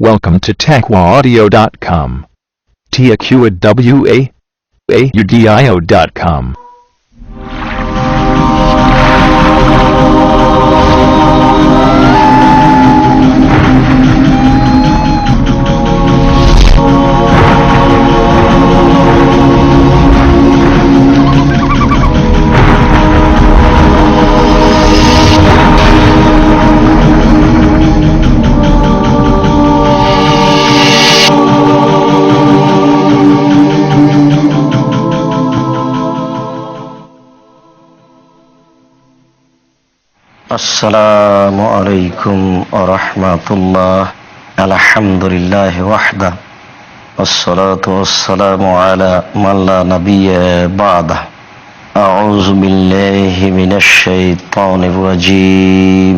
Welcome to TechWaaudio.com. TAQAWA-AUDIO.com. السلام عليكم ورحمة الله الحمد لله وحده والصلاة والسلام على من لا نبي بعده أعوذ بالله من الشيطان الرجيم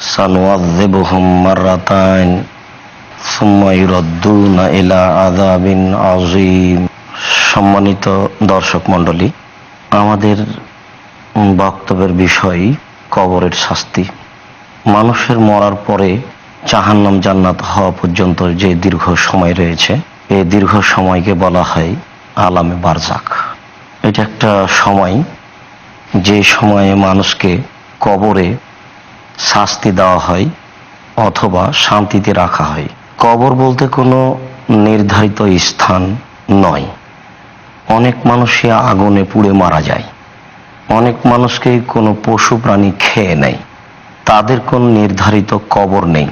سنعذبهم مرتين ثم يردون إلى عذاب عظيم সম্মানিত দর্শক মণ্ডলী আমাদের বক্তব্যের বিষয় কবরের শাস্তি। মানুষের মরার পরে জাহান্নাম জান্নাত হওয়া পর্যন্ত যে দীর্ঘ সময় রয়েছে এই দীর্ঘ সময়কে বলা হয় আলামে বারজাক। এটা একটা সময়, যে সময়ে মানুষকে কবরে শাস্তি দেওয়া হয় অথবা শান্তিতে রাখা হয়। কবর বলতে কোনো নির্ধারিত স্থান নয়। অনেক মানুষই আগুনে পুড়ে মারা যায়। অনেক মানুষকে কোনো পশু প্রাণী খেয়ে নেয়। তাদের কোন নির্ধারিত কবর নেই।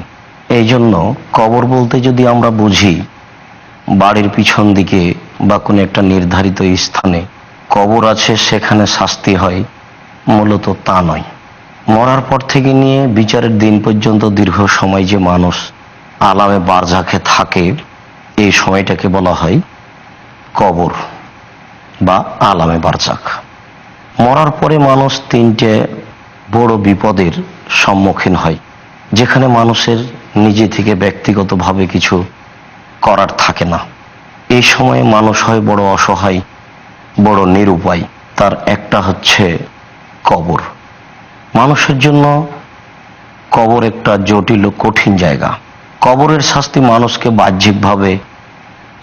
এই জন্য কবর বলতে যদি আমরা বুঝি, বাড়ির পিছন দিকে বা কোনো একটা নির্ধারিত স্থানে কবর আছে, সেখানে শাস্তি হয়, মূলত তা নয়। মরার পর থেকে নিয়ে বিচারের দিন পর্যন্ত দীর্ঘ সময় যে মানুষ আলামে বারজাকে থাকে, এই সময়টাকে বলা হয় কবর বা আলামে বারজাক মরার পরে মানুষ তিনটে বড় বিপদের সম্মুখীন হয়, যেখানে মানুষের নিজে থেকে ব্যক্তিগতভাবে কিছু করার থাকে না। এই সময়ে মানুষ হয় বড় অসহায়, বড় নিরুপায়, তার একটা হচ্ছে কবর। মানুষের জন্য কবর একটা জটিল কঠিন জায়গা। কবরের শাস্তি মানুষকে বাহ্যিকভাবে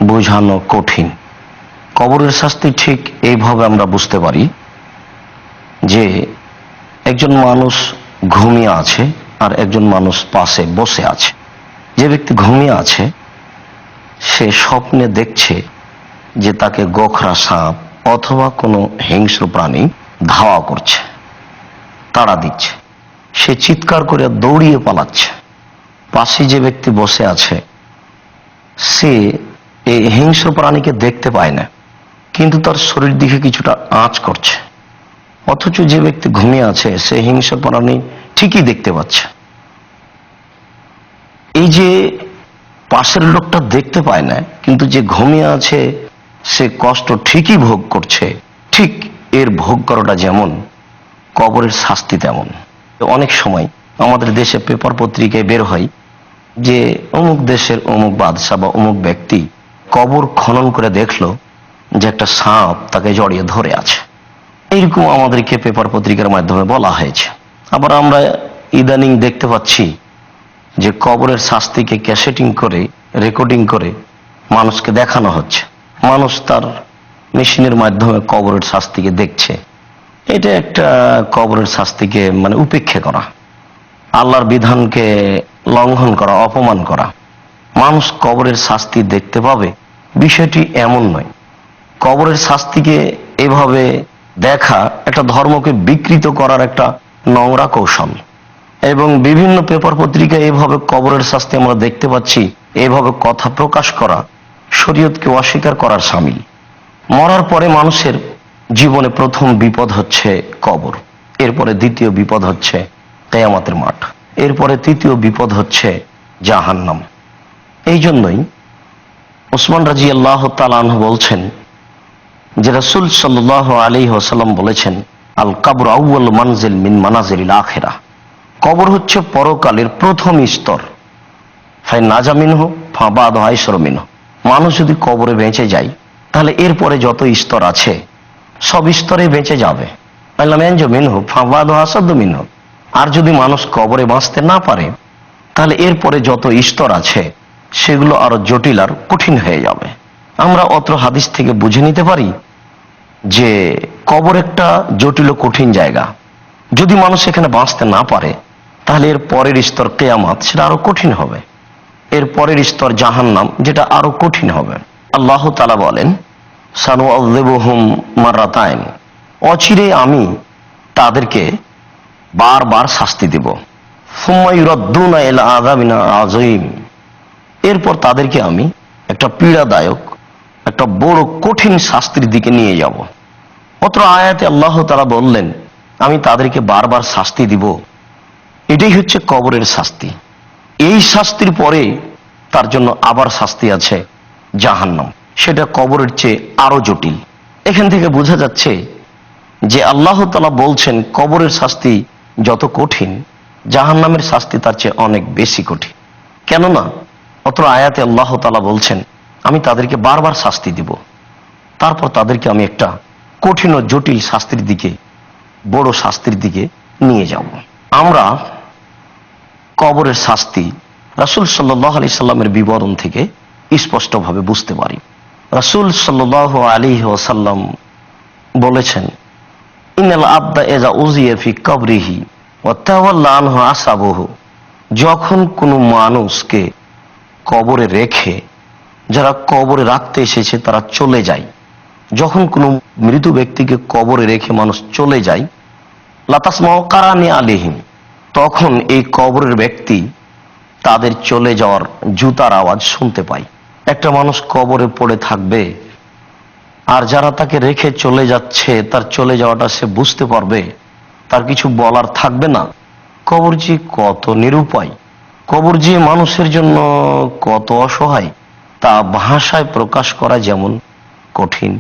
বোঝানো কঠিন। কবরের শাস্তি ঠিক এইভাবে আমরা বুঝতে পারি যে একজন মানুষ ঘুমিয়ে আছে আর একজন মানুষ পাশে বসে আছে। যে ব্যক্তি ঘুমিয়ে আছে, সে স্বপ্নে দেখছে যে তাকে গোখরা সাপ অথবা কোনো হিংস্র প্রাণী ধাওয়া করছে, তাড়া দিচ্ছে। সে চিৎকার করে দৌড়িয়ে পালাচ্ছে। পাশে যে ব্যক্তি বসে আছে, সে এই হিংস্র প্রাণীকে দেখতে পায় না, কিন্তু তার শরীর দিকে কিছুটা আঁচ করছে। অথচ যে ব্যক্তি ঘুমিয়ে আছে, সে হিংসা প্রাণী ঠিকই দেখতে পাচ্ছে। এই যে পাশের লোকটা দেখতে পায় না, কিন্তু যে ঘুমিয়ে আছে, সে কষ্ট ঠিকই ভোগ করছে। ঠিক এর ভোগ করাটা যেমন, কবরের শাস্তি তেমন। অনেক সময় আমাদের দেশে পেপার পত্রিকায় বের হয় যে অমুক দেশের অমুক বাদশাহ বা অমুক ব্যক্তি কবর খনন করে দেখল যে একটা সাপ তাকে জড়িয়ে ধরে আছে। এইরকম আমাদেরকে পেপার পত্রিকার মাধ্যমে বলা হয়েছে। আবার আমরা ইদানিং দেখতে পাচ্ছি যে কবরের শাস্তিকে ক্যাসেটিং করে, রেকর্ডিং করে মানুষকে দেখানো হচ্ছে। মানুষ তার মেশিনের মাধ্যমে কবরের শাস্তিকে দেখছে। এটা একটা কবরের শাস্তিকে মানে উপেক্ষা করা। আল্লাহর বিধানকে লঙ্ঘন করা, অপমান করা। মানুষ কবরের শাস্তি দেখতে পাবে। বিষয়টি এমন নয়। কবরের শাস্তিকে এভাবে দেখা একটা ধর্মকে বিকৃত করার একটা নোংরা কৌশল। এবং বিভিন্ন পেপার পত্রিকায় এভাবে কবরের শাস্তি আমরা দেখতে পাচ্ছি, এভাবে কথা প্রকাশ করা শরীয়তকে অস্বীকার করার সামিল। মরার পরে মানুষের জীবনে প্রথম বিপদ হচ্ছে কবর, এরপরে দ্বিতীয় বিপদ হচ্ছে কেয়ামতের মাঠ, এরপরে তৃতীয় বিপদ হচ্ছে জাহান্নাম। এই জন্যই ওসমান রাজি আল্লাহ তালাহ বলছেন যে রসুল সাল্লাহ আলী ওসাল্লাম বলেছেন, আল কাবর আউ্ল মানজিল মিন মানাজিল আখেরা। কবর হচ্ছে পরকালের প্রথম স্তর। ফাই নাজা মিনহ, ফা বাদ আইসর মিনহ। মানুষ যদি কবরে বেঁচে যায়, তাহলে এরপরে যত স্তর আছে, সব স্তরে বেঁচে যাবে। মিনহ, ফা বাদ আসাদ্দ মিনহ। আর যদি মানুষ কবরে বাঁচতে না পারে, তাহলে এরপরে যত স্তর আছে, সেগুলো আরও জটিল আর কঠিন হয়ে যাবে। আমরা অত্র হাদিস থেকে বুঝে নিতে পারি যে কবর একটা জটিল কঠিন জায়গা। যদি মানুষ এখানে বাঁচতে না পারে, তাহলে এর পরের স্তর কেয়ামাত সেটা আরও কঠিন হবে। এর পরের স্তর জাহান্নাম যেটা আরও কঠিন হবে। আল্লাহ তালা বলেন সানু আল্লেবহুম মারাতায়ন অচিরে আমি তাদেরকে বারবার শাস্তি দেব। এরপর তাদেরকে আমি একটা পীড়াদায়ক একটা বড় কঠিন শাস্তির দিকে নিয়ে যাব। অত্র আয়াতে আল্লাহ তারা বললেন, আমি তাদেরকে বারবার শাস্তি দিব। এটাই হচ্ছে কবরের শাস্তি। এই শাস্তির পরে তার জন্য আবার শাস্তি আছে জাহান্নাম। সেটা কবরের চেয়ে আরও জটিল। এখান থেকে বোঝা যাচ্ছে যে আল্লাহ তালা বলছেন, কবরের শাস্তি যত কঠিন, জাহান্নামের শাস্তি তার চেয়ে অনেক বেশি কঠিন। কেননা অত আয়াতে আল্লাহ তালা বলছেন আমি তাদেরকে বারবার শাস্তি দিব। তারপর তাদেরকে আমি একটা কঠিন ও জটিল শাস্তির দিকে, বড় শাস্তির দিকে নিয়ে যাব। আমরা কবরের শাস্তি রাসুল সাল্লাহ আলি সাল্লামের বিবরণ থেকে স্পষ্টভাবে বুঝতে পারি। রাসুল সাল্লাহ আলী ওসাল্লাম বলেছেন ইনাল আব্দা এজা উজিয়ে ফি কবরিহি তাওয়াল্লাহ আসাবহু। যখন কোনো মানুষকে কবরে রেখে যারা কবরে রাখতে এসেছে, তারা চলে যায়। যখন কোনো মৃত ব্যক্তিকে কবরে রেখে মানুষ চলে যায় লাতাসমাও কারানি আলিহীন তখন এই কবরের ব্যক্তি তাদের চলে যাওয়ার জুতার আওয়াজ শুনতে পায়। একটা মানুষ কবরে পড়ে থাকবে, আর যারা তাকে রেখে চলে যাচ্ছে, তার চলে যাওয়াটা সে বুঝতে পারবে, তার কিছু বলার থাকবে না। কবরজি কত নিরুপায়, কবরজি মানুষের জন্য কত অসহায়। তা ভাষায় প্রকাশ করা যেমন কঠিন,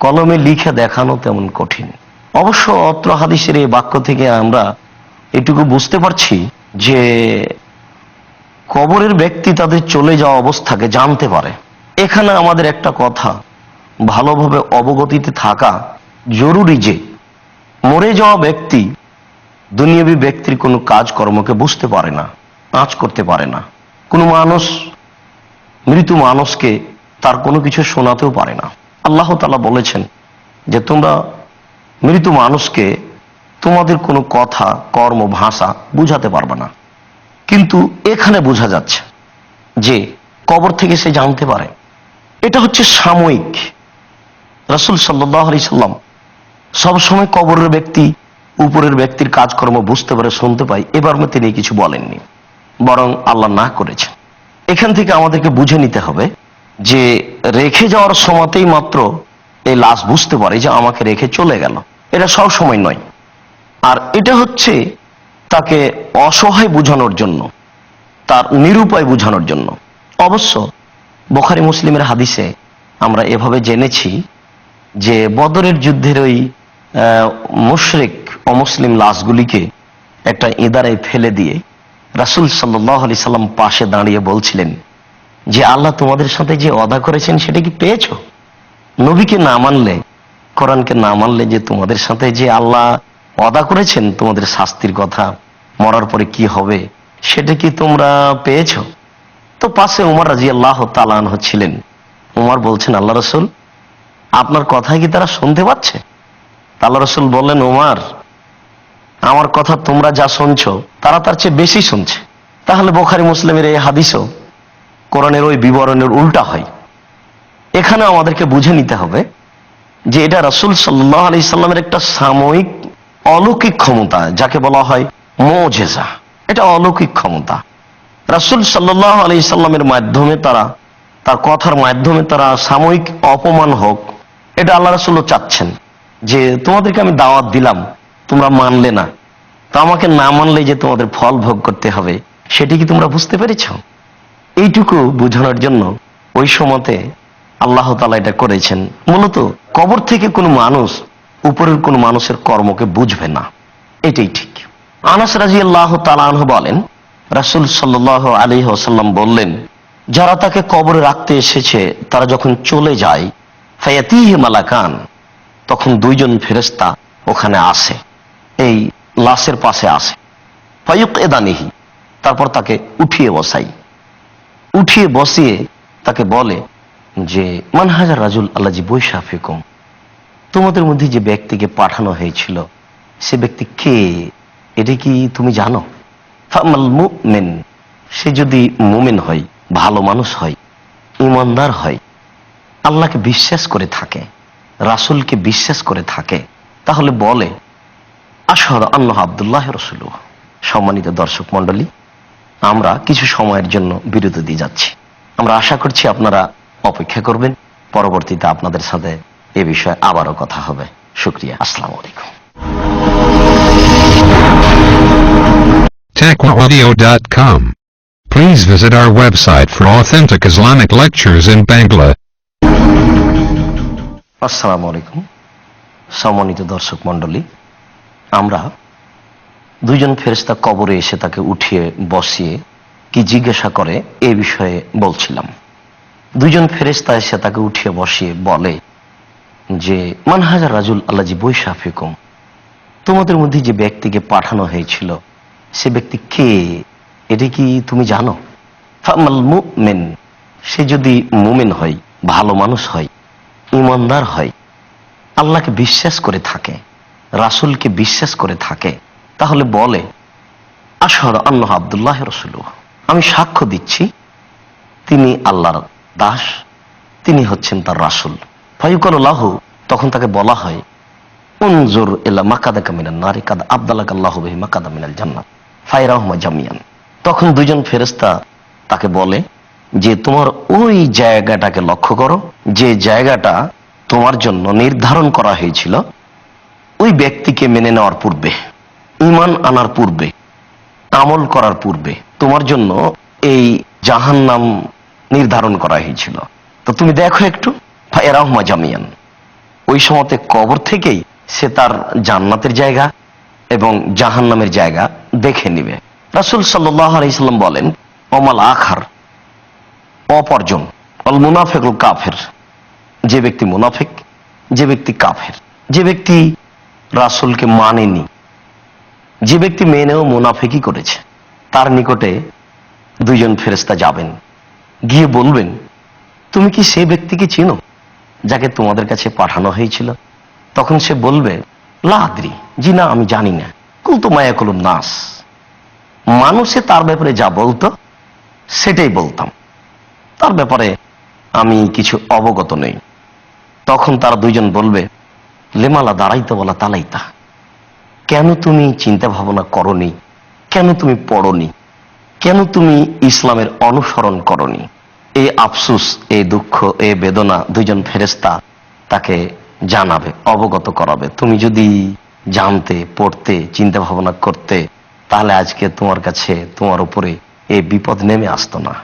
কলমে লিখে দেখানো তেমন কঠিন। অবশ্য অত্র হাদিসের এই বাক্য থেকে আমরা এটুকু বুঝতে পারছি যে কবরের ব্যক্তি তাদের চলে যাওয়া অবস্থাকে জানতে পারে। এখানে আমাদের একটা কথা, ভালোভাবে অবগতিতে থাকা জরুরি যে, মরে যাওয়া ব্যক্তি দুনিয়াবী ব্যক্তির কোনো কাজকর্মকে বুঝতে পারে না আঁচ করতে পারে না। কোনো মানুষ মৃত মানুষকে তার কোনো কিছু শোনাতেও পারে না। আল্লাহ তালা বলেছেন যে, তোমরা মৃত মানুষকে তোমাদের কোনো কথা, কর্ম, ভাষা বুঝাতে পারবে না। কিন্তু এখানে বোঝা যাচ্ছে যে, কবর থেকে সে জানতে পারে। এটা হচ্ছে সাময়িক। রসুল সাল্লাহ সাল্লাম সবসময় কবরের ব্যক্তি, উপরের ব্যক্তির কাজকর্ম বুঝতে পারে, শুনতে পায়। এবার তিনি কিছু বলেননি। বরং আল্লাহ না করেছেন। এখান থেকে আমাদেরকে বুঝে নিতে হবে যে রেখে যাওয়ার সময়তেই মাত্র এই লাশ বুঝতে পারে যে আমাকে রেখে চলে গেল। এটা সব সময় নয়। আর এটা হচ্ছে তাকে অসহায় বোঝানোর জন্য, তার নিরুপায় বোঝানোর জন্য। অবশ্য বোখারি মুসলিমের হাদিসে আমরা এভাবে জেনেছি যে বদরের যুদ্ধের ওই মুশরিক অমুসলিম লাশগুলিকে একটা ইদারায় ফেলে দিয়ে রাসুল সাল্লাহ আলি সাল্লাম পাশে দাঁড়িয়ে বলছিলেন, যে আল্লাহ তোমাদের সাথে যে অদা করেছেন সেটা কি পেয়েছ? নবীকে না মানলে, কোরআনকে না মানলে যে তোমাদের সাথে যে আল্লাহ অদা করেছেন তোমাদের শাস্তির কথা, মরার পরে কি হবে, সেটা কি তোমরা পেয়েছ? তো পাশে উমর রাজি আল্লাহ তালান হচ্ছিলেন উমর বলছেন, আল্লাহ রসুল, আপনার কথা কি তারা শুনতে পাচ্ছে? আল্লাহ রসুল বললেন, উমার আমার কথা তোমরা যা শুনছো, তারা তার চেয়ে বেশি শুনছে। তাহলে বোখারি মুসলিমের এই হাদিসও কোরআনের ওই বিবরণের উল্টা হয়। এখানে আমাদেরকে বুঝে নিতে হবে যে এটা রাসুল সাল্লাহ আলি সাল্লামের একটা সাময়িক অলৌকিক ক্ষমতা, যাকে বলা হয় মোজেজা। এটা অলৌকিক ক্ষমতা। রাসুল সাল্লাহ আলি সাল্লামের মাধ্যমে তারা, তার কথার মাধ্যমে তারা সাময়িক অপমান হোক, এটা আল্লাহ রাসুল্লাহ চাচ্ছেন যে তোমাদেরকে আমি দাওয়াত দিলাম তোমরা মানলে না। তো আমাকে না মানলে যে তোমাদের ফল ভোগ করতে হবে, সেটি কি তোমরা বুঝতে পেরেছ? এইটুকু বোঝানোর জন্য ওই সময়তে আল্লাহ তালা এটা করেছেন। মূলত কবর থেকে কোনো মানুষ উপরের কোনো মানুষের কর্মকে বুঝবে না। এটাই ঠিক। আনাস রাজি আল্লাহ তালাহ বলেন, রাসুল সাল্লাহ আলী ওসাল্লাম বললেন, যারা তাকে কবরে রাখতে এসেছে, তারা যখন চলে যায়, ফায়াতিহে মালাকান, তখন দুইজন ফেরেস্তা ওখানে আসে। এই লাশের পাশে আসে ফায়ুক এদানিহি তারপর তাকে উঠিয়ে বসাই। উঠিয়ে বসিয়ে তাকে বলে যে মানহাজার রাজুল আল্লাজি বৈশাফিকুম তোমাদের মধ্যে যে ব্যক্তিকে পাঠানো হয়েছিল, সে ব্যক্তি কে? এটা কি তুমি জানো? মুমিন, সে যদি মুমিন হয়, ভালো মানুষ হয়, ইমানদার হয়, আল্লাহকে বিশ্বাস করে থাকে, রাসূলকে বিশ্বাস করে থাকে, তাহলে বলে আশহদ আল্লাহ আবদুল্লাহ রসুল সম্মানিত দর্শক মন্ডলী আমরা কিছু সময়ের জন্য বিরতি দিয়ে যাচ্ছি। আমরা আশা করছি আপনারা অপেক্ষা করবেন। পরবর্তীতে আপনাদের সাথে এ বিষয়ে আবারও কথা হবে। শুক্রিয়া। আসসালামু আলাইকুম। TechWaudio.com. Please visit our website for authentic Islamic lectures in Bangla. আসসালামু আলাইকুম। সম্মানিত দর্শক মন্ডলী আমরা দুইজন ফেরেস্তা কবরে এসে তাকে উঠিয়ে বসিয়ে কি জিজ্ঞাসা করে এ বিষয়ে বলছিলাম। দুইজন ফেরেস্তা এসে তাকে উঠিয়ে বসিয়ে বলে যে মানহাজার রাজুল আল্লাজি বৈশাফিকুম, তোমাদের মধ্যে যে ব্যক্তিকে পাঠানো হয়েছিল, সে ব্যক্তি কে? এটা কি তুমি জানো? মুমিন, সে যদি মুমিন হয়, ভালো মানুষ হয়, ইমানদার হয়, আল্লাহকে বিশ্বাস করে থাকে রাসূলকে বিশ্বাস করে থাকে, তাহলে বলে আশহর আল্লাহ আবদুল্লাহ রসুল আমি সাক্ষ্য দিচ্ছি, তিনি আল্লাহর দাস, তিনি হচ্ছেন তার রাসূল। ফাইকল্লাহ তখন তাকে বলা হয়, উনজুর এলা মাকাদা কামিনাল নারী, কাদা আবদালাক আল্লাহ মাকাদা মিনাল জান্নাত ফাইরাহমা জামিয়ান তখন দুজন ফেরেস্তা তাকে বলে, যে তোমার ওই জায়গাটাকে লক্ষ্য করো, যে জায়গাটা তোমার জন্য নির্ধারণ করা হয়েছিল ওই ব্যক্তিকে মেনে নেওয়ার পূর্বে ইমান আনার পূর্বে, আমল করার পূর্বে তোমার জন্য এই জাহান্নাম নির্ধারণ করা হয়েছিল। তো তুমি দেখো একটু, ফায়রাহমা জামিয়ান। ওই সময়তে কবর থেকেই সে তার জান্নাতের জায়গা এবং জাহান্নামের জায়গা দেখে নিবে। রাসুল আলাইসাল্লাম বলেন অমাল আখার, অপরজন, অল মুনাফেকুল কাফের, যে ব্যক্তি মুনাফেক, যে ব্যক্তি কাফের, যে ব্যক্তি রাসুলকে মানেনি। যে ব্যক্তি মেনেও মুনাফেকই করেছে, তার নিকটে দুইজন ফেরেস্তা যাবেন। গিয়ে বলবেন, তুমি কি সে ব্যক্তিকে চিনো, যাকে তোমাদের কাছে পাঠানো হয়েছিল? তখন সে বলবে লাদ্রি জি না, আমি জানি না। কুলতো মায়া কলুম নাস। মানুষে তার ব্যাপারে যা বলতো, সেটাই বলতাম। তার ব্যাপারে আমি কিছু অবগত নেই। তখন তারা দুইজন বলবে লেমালা দাঁড়াইতে বলা তালাইতা। কেন তুমি চিন্তা ভাবনা করনি? কেন তুমি পড়নি? কেন তুমি ইসলামের অনুসরণ করনি? এই আফসুস এই দুঃখ এই বেদনা দুইজন ফেরেস্তা তাকে জানাবে, অবগত করাবে। তুমি যদি জানতে, পড়তে চিন্তা ভাবনা করতে, তাহলে আজকে তোমার কাছে, তোমার উপরে এই বিপদ নেমে আসতো না।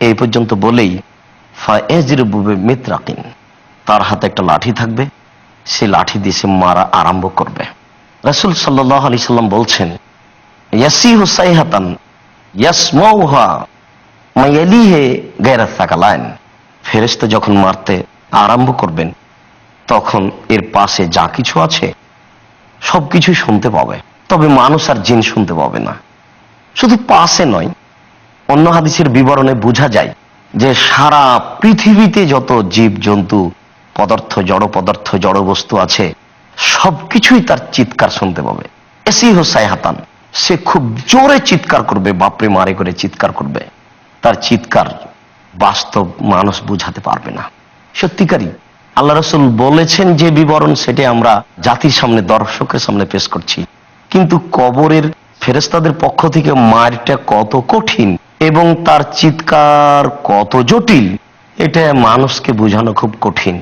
এই পর্যন্ত বলেই, ফায়েজরুবে মিত্রাকিন তার হাতে একটা লাঠি থাকবে। সে লাঠি দিয়ে সে মারা আরম্ভ করবে। রাসুল সাল্লাহ আলি সাল্লাম বলছেন ইয়াসি হুসাইহাতান ইয়াসমৌহা ফেরেশতা যখন মারতে আরম্ভ করবেন, তখন এর পাশে যা কিছু আছে সবকিছুই শুনতে পাবে। তবে মানুষ আর জিন শুনতে পাবে না। শুধু পাশে নয়, অন্য হাদিসের বিবরণে বোঝা যায় যে সারা পৃথিবীতে যত জীব জন্তু পদার্থ জড় পদার্থ জড় বস্তু আছে, সবকিছুই তার চিৎকার শুনতে পাবে। এসি হোসাই হাতান সে খুব জোরে চিৎকার করবে, বাপরে মারে করে চিৎকার করবে। তার চিৎকার বাস্তব মানুষ বুঝাতে পারবে না। সত্যিকারই, আল্লাহ রসুল বলেছেন যে বিবরণ সেটা আমরা জাতির সামনে, দর্শকের সামনে পেশ করছি। কিন্তু কবরের ফেরেস্তাদের পক্ষ থেকে মারটা কত কঠিন এবং তার চিৎকার কত জটিল, এটা মানুষকে বোঝানো খুব কঠিন।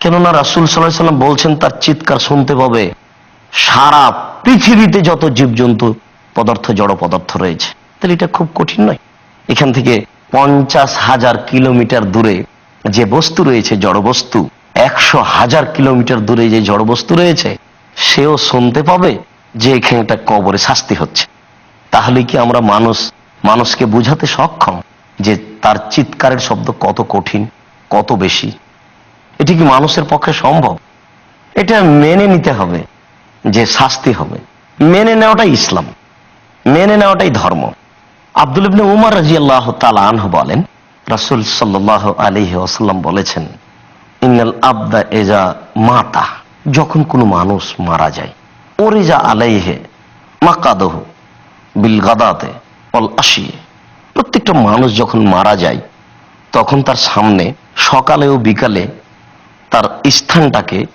কেননা রাসুল সাল্লাহ সাল্লাম বলছেন, তার চিৎকার শুনতে পাবে। সারা পৃথিবীতে যত জীবজন্তু, পদার্থ, জড় পদার্থ রয়েছে। তাহলে এটা খুব কঠিন নয়। এখান থেকে পঞ্চাশ হাজার কিলোমিটার দূরে যে বস্তু রয়েছে, জড় বস্তু, একশো হাজার কিলোমিটার দূরে যে জড় বস্তু রয়েছে, সেও শুনতে পাবে যে এখানে একটা কবরে শাস্তি হচ্ছে। তাহলে কি আমরা মানুষ, মানুষকে বুঝাতে সক্ষম যে তার চিৎকারের শব্দ কত কঠিন, কত বেশি? এটি কি মানুষের পক্ষে সম্ভব? এটা মেনে নিতে হবে যে শাস্তি হবে। মেনে নেওয়াটাই ইসলাম। মেনে নেওয়াটাই ধর্ম। আব্দুল ইবনে উমর রাজি আল্লাহ আনহু বলেন, রাসুল সাল্লাহ আলহি ওসাল্লাম বলেছেন, ইন্নাল আবদা এজা মাতা যখন কোনো মানুষ মারা যায় ওরে যা আলাইহে মাকাদহ বিল গাদাতে অল আসিয়ে প্রত্যেকটা মানুষ যখন মারা যায়, তখন তার সামনে সকালে ও বিকালে তার স্থানটাকে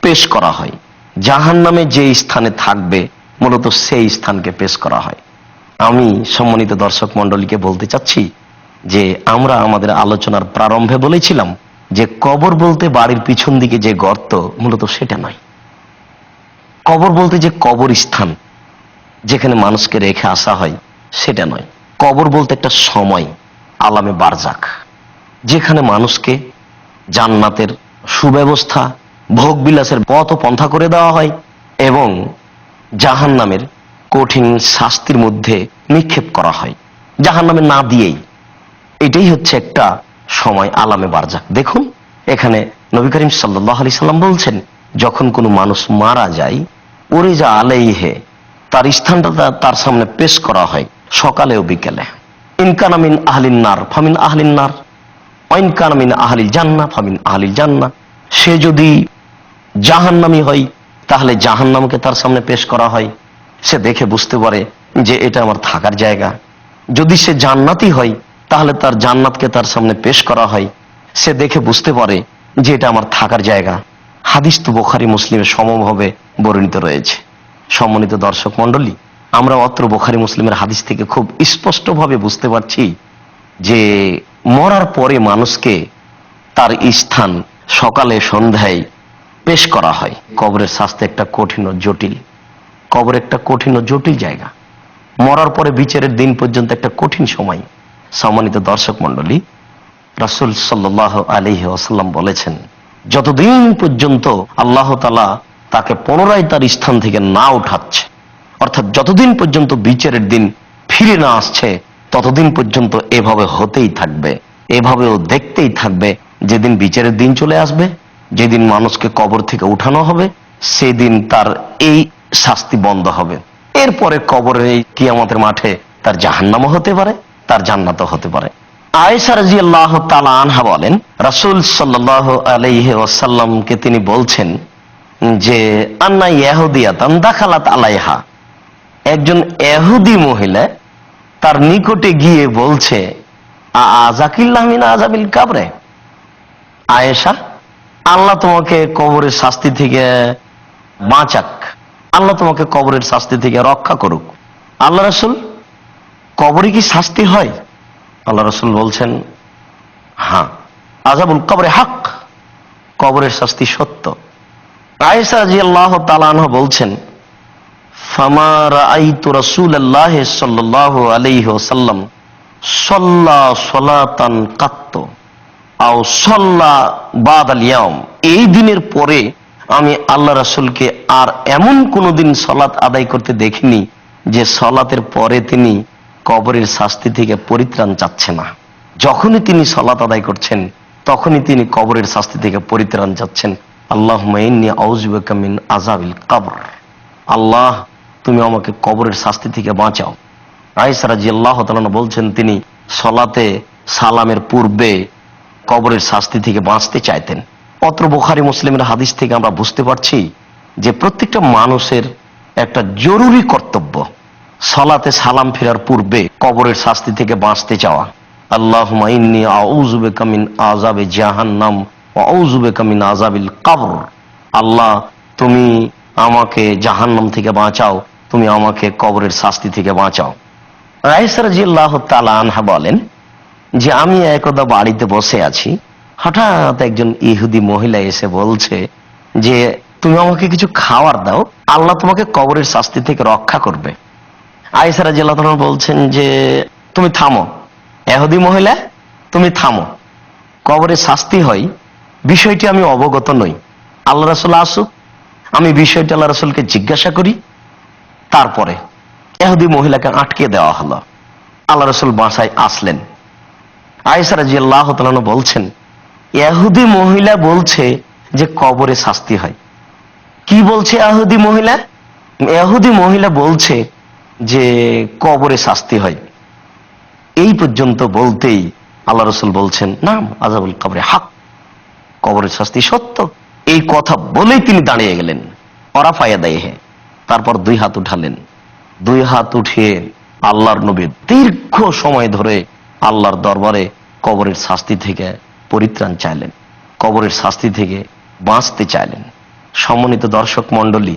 পেশ করা হয়। জাহান নামে যে স্থানে থাকবে, মূলত সেই স্থানকে পেশ করা হয়। আমি সম্মানিত দর্শক মন্ডলীকে বলতে চাচ্ছি যে আমরা আমাদের আলোচনার প্রারম্ভে বলেছিলাম যে কবর বলতে বাড়ির পিছন দিকে যে গর্ত, মূলত সেটা নয়। কবর বলতে যে কবর স্থান যেখানে মানুষকে রেখে আসা হয়, সেটা নয়। কবর বলতে একটা সময়, আলামে বারজাক, যেখানে মানুষকে জান্নাতের সুব্যবস্থা ভোগ বিলাসের পথ ও পন্থা করে দেওয়া হয় এবং জাহান নামের কঠিন শাস্তির মধ্যে নিক্ষেপ করা হয়। জাহান নামে না দিয়েই। এটাই হচ্ছে একটা সময় আলামে বারজাক। দেখুন, এখানে নবী করিম সাল্লাহ আলি সাল্লাম বলছেন, যখন কোনো মানুষ মারা যায় ওরে যা আলাইহে, তার স্থানটা তার সামনে পেশ করা হয় সকালে ও বিকেলে। ইনকানামিন আহলিন নার, ফামিন আহলিন নার। ওয়াইনকানামিন আহলিল জান্না ফামিন আহলিল জান্না সে যদি জাহান্নামি হয়, তাহলে জাহান্নামকে তার সামনে পেশ করা হয়। সে দেখে বুঝতে পারে যে এটা আমার থাকার জায়গা। যদি সে জান্নাতি হয়, তাহলে তার জান্নাতকে তার সামনে পেশ করা হয়। সে দেখে বুঝতে পারে যে এটা আমার থাকার জায়গা। হাদিস তো বোখারি, মুসলিমের সমভাবে বর্ণিত রয়েছে। সম্মানিত দর্শক মন্ডলী আমরা অত্র বোখারি, মুসলিমের হাদিস থেকে খুব স্পষ্টভাবে বুঝতে পারছি যে মরার পরে মানুষকে তার স্থান সকালে সন্ধ্যায় পেশ করা হয়। কবরের শাস্তি একটা কঠিন ও জটিল। কবর একটা কঠিন ও জটিল জায়গা। মরার পরে বিচারের দিন পর্যন্ত একটা কঠিন সময়। সম্মানিত দর্শক মন্ডলী রাসুল সাল্লাহ আলহি আসাল্লাম বলেছেন, যতদিন পর্যন্ত আল্লাহ তালা তাকে পুনরায় তার স্থান থেকে না উঠাচ্ছে, অর্থাৎ যতদিন পর্যন্ত বিচারের দিন ফিরে না আসছে ততদিন পর্যন্ত এভাবে হতেই থাকবে, এভাবেও দেখতেই থাকবে, যেদিন বিচারের দিন চলে আসবে, যেদিন মানুষকে কবর থেকে উঠানো হবে, সেদিন তার এই শাস্তি বন্ধ হবে। এরপরে কবরের এই কিয়ামতের মাঠে তার জাহান্নামও হতে পারে, তার জান্নাতও হতে পারে। আয়েশা রাজি আল্লাহ আনহা বলেন, রাসুল সাল্লাহ তিনি বলছেন যে, আন্না ইয়াহুদিয়াতান দাখালাত আলাইহা। একজন এহুদি মহিলা তার নিকটে গিয়ে বলছে কাবরে। আয়েশা, আল্লাহ তোমাকে কবরের শাস্তি থেকে বাঁচাক। আল্লাহ তোমাকে কবরের শাস্তি থেকে রক্ষা করুক। আল্লাহ রসুল, কবরে কি শাস্তি হয়? আল্লাহ রসুল বলছেন হ্যাঁ আজাবুল কবরে হাক, কবরের শাস্তি সত্য। আয়েশা জি আল্লাহ তালানহ বলছেন সাল্লাল্লাহু সালাতান ইয়াউম। এই দিনের পরে আমি আল্লাহ রাসূলকে আর এমন কোন দিন সলাত আদায় করতে দেখিনি যে সলাতের পরে তিনি কবরের শাস্তি থেকে পরিত্রাণ চাচ্ছে না। যখনই তিনি সলাত আদায় করছেন, তখনই তিনি কবরের শাস্তি থেকে পরিত্রাণ চাচ্ছেন। আল্লাহ আযাবিল কবর। আল্লাহ তুমি আমাকে কবরের শাস্তি থেকে বাঁচাও। আয়েসারা জি আল্লাহ বলছেন, তিনি সলাতে সালামের পূর্বে কবরের শাস্তি থেকে বাঁচতে চাইতেন। অত্র বোখারি মুসলিমের হাদিস থেকে আমরা বুঝতে পারছি যে প্রত্যেকটা মানুষের একটা জরুরি কর্তব্য সলাতে সালাম ফেরার পূর্বে কবরের শাস্তি থেকে বাঁচতে চাওয়া। আল্লাহ ইন্নি আউজুবে কামিন আজাবে জাহান্নাম আউজুবে কামিন আজাবিল কবর। আল্লাহ, তুমি আমাকে জাহান্নাম থেকে বাঁচাও। তুমি আমাকে কবরের শাস্তি থেকে বাঁচাও। আনহা বলেন যে আমি একদা বাড়িতে বসে আছি, হঠাৎ একজন ইহুদি মহিলা এসে বলছে যে, তুমি আমাকে কিছু খাওয়ার দাও, আল্লাহ তোমাকে কবরের শাস্তি থেকে রক্ষা করবে। আইসারা জিল্লাহ বলছেন যে, তুমি থামো এহুদি মহিলা, তুমি থামো। কবরের শাস্তি হয়, বিষয়টি আমি অবগত নই। আল্লাহ রাসুল আসুক, আমি বিষয়টি আল্লাহ রাসুলকে জিজ্ঞাসা করি তারপরে এহুদি মহিলাকে আটকে দেওয়া হলো। আল্লাহ রসুল বাসায় আসলেন। আয়েসারা জি আল্লাহ বলছেন, এহুদি মহিলা বলছে যে কবরে শাস্তি হয়। কি বলছে এহুদি মহিলা? এহুদি মহিলা বলছে যে কবরে শাস্তি হয়। এই পর্যন্ত বলতেই আল্লাহ রসুল বলছেন, নাম আজাবুল কবরে হাক। কবরের শাস্তি সত্য। এই কথা বলেই তিনি দাঁড়িয়ে গেলেন। অরাফায়া দেয় হে তারপর দুই হাত উঠালেন। দুই হাত উঠিয়ে আল্লাহর নবী দীর্ঘ সময় ধরে আল্লাহর দরবারে কবরের শাস্তি থেকে পরিত্রাণ চাইলেন। কবরের শাস্তি থেকে বাঁচতে চাইলেন। সম্মানিত দর্শক মণ্ডলী,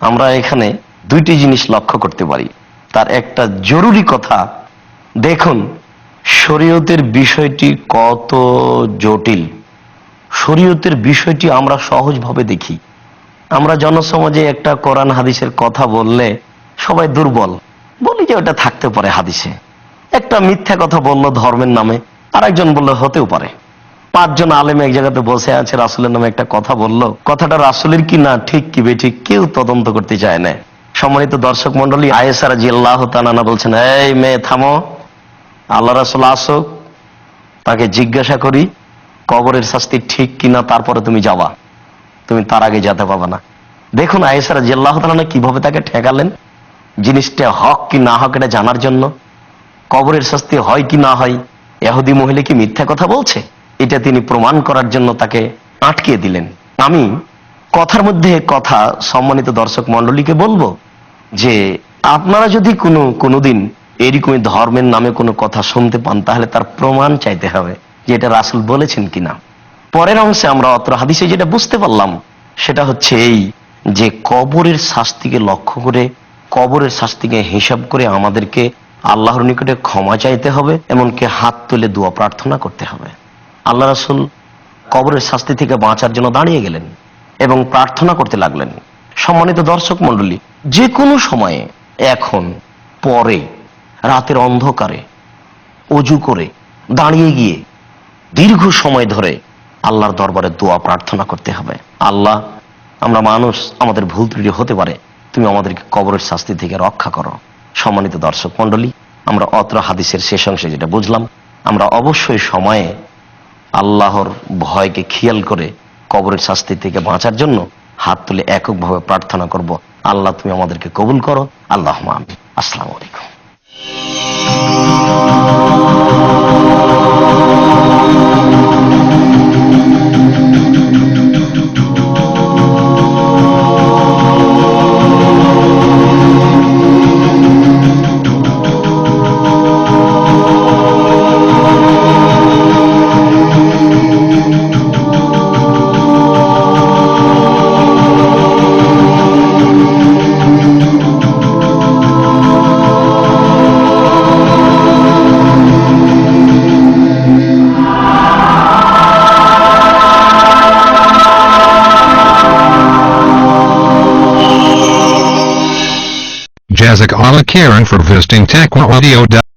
আমরা এখানে দুইটি জিনিস লক্ষ্য করতে পারি। তার একটা জরুরি কথা, দেখুন, শরীয়তের বিষয়টি কত জটিল। শরীয়তের বিষয়টি আমরা সহজভাবে দেখি। আমরা জনসমাজে একটা কোরআন হাদিসের কথা বললে সবাই দুর্বল। বলি যে ওটা থাকতে পারে হাদিসে। একটা মিথ্যা কথা বলল ধর্মের নামে, আরেকজন বলল হতেও পারে। পাঁচজন আলেম এক জায়গাতে বসে আছে, রাসুলের নামে একটা কথা বলল। কথাটা রাসুলের কি না, ঠিক কি বেঠিক কেউ তদন্ত করতে চায় না। সম্মানিত দর্শক মন্ডলী আয়েসারা জি আল্লাহ তানানা বলছেন, এই মেয়ে, থামো। আল্লাহ রাসুল আসুক, তাকে জিজ্ঞাসা করি, কবরের শাস্তি ঠিক কিনা, তারপরে তুমি যাবা। তুমি তার আগে যেতে পাবে না। দেখুন আয়েসারা জি আল্লাহ তালানা কীভাবে তাকে ঠেকালেন। জিনিসটা হক কি না হক এটা জানার জন্য। কবরের শাস্তি হয় কি না হয় এহুদি মহিলা কি মিথ্যা কথা বলছে? এটা তিনি প্রমাণ করার জন্য তাকে আটকিয়ে দিলেন। আমি কথার মধ্যে কথা সম্মানিত দর্শক মন্ডলীকে বলব যে, আপনারা যদি কোনো, কোনোদিন এরকমই ধর্মের নামে কোনো কথা শুনতে পান, তাহলে তার প্রমাণ চাইতে হবে যে এটা রাসুল বলেছেন কিনা। পরের অংশে আমরা অত্র হাদিসে যেটা বুঝতে পারলাম, সেটা হচ্ছে এই যে কবরের শাস্তিকে লক্ষ্য করে, কবরের শাস্তিকে হিসাব করে আমাদেরকে আল্লাহর নিকটে ক্ষমা চাইতে হবে, এমনকি হাত তুলে দোয়া প্রার্থনা করতে হবে। আল্লাহ রাসুল কবরের শাস্তি থেকে বাঁচার জন্য দাঁড়িয়ে গেলেন এবং প্রার্থনা করতে লাগলেন। সম্মানিত দর্শক মণ্ডলী, যে কোনো সময়ে, এখন, পরে, রাতের অন্ধকারে, অজু করে, দাঁড়িয়ে গিয়ে, দীর্ঘ সময় ধরে আল্লাহর দরবারে দোয়া প্রার্থনা করতে হবে। আল্লাহ, আমরা মানুষ, আমাদের ভুল ত্রুটি হতে পারে। তুমি আমাদেরকে কবরের শাস্তি থেকে রক্ষা করো। সম্মানিত দর্শক মণ্ডলী, আমরা অত্র হাদিসের শেষ অংশে যেটা বুঝলাম, আমরা অবশ্যই সময়ে আল্লাহর ভয়কে খেয়াল করে কবরের শাস্তি থেকে বাঁচার জন্য হাত তুলে এককভাবে প্রার্থনা করব। আল্লাহ, তুমি আমাদেরকে কবুল করো। আল্লাহ আমি আসসালামু আলাইকুম। Isaac a Karen for visiting techaudio.com.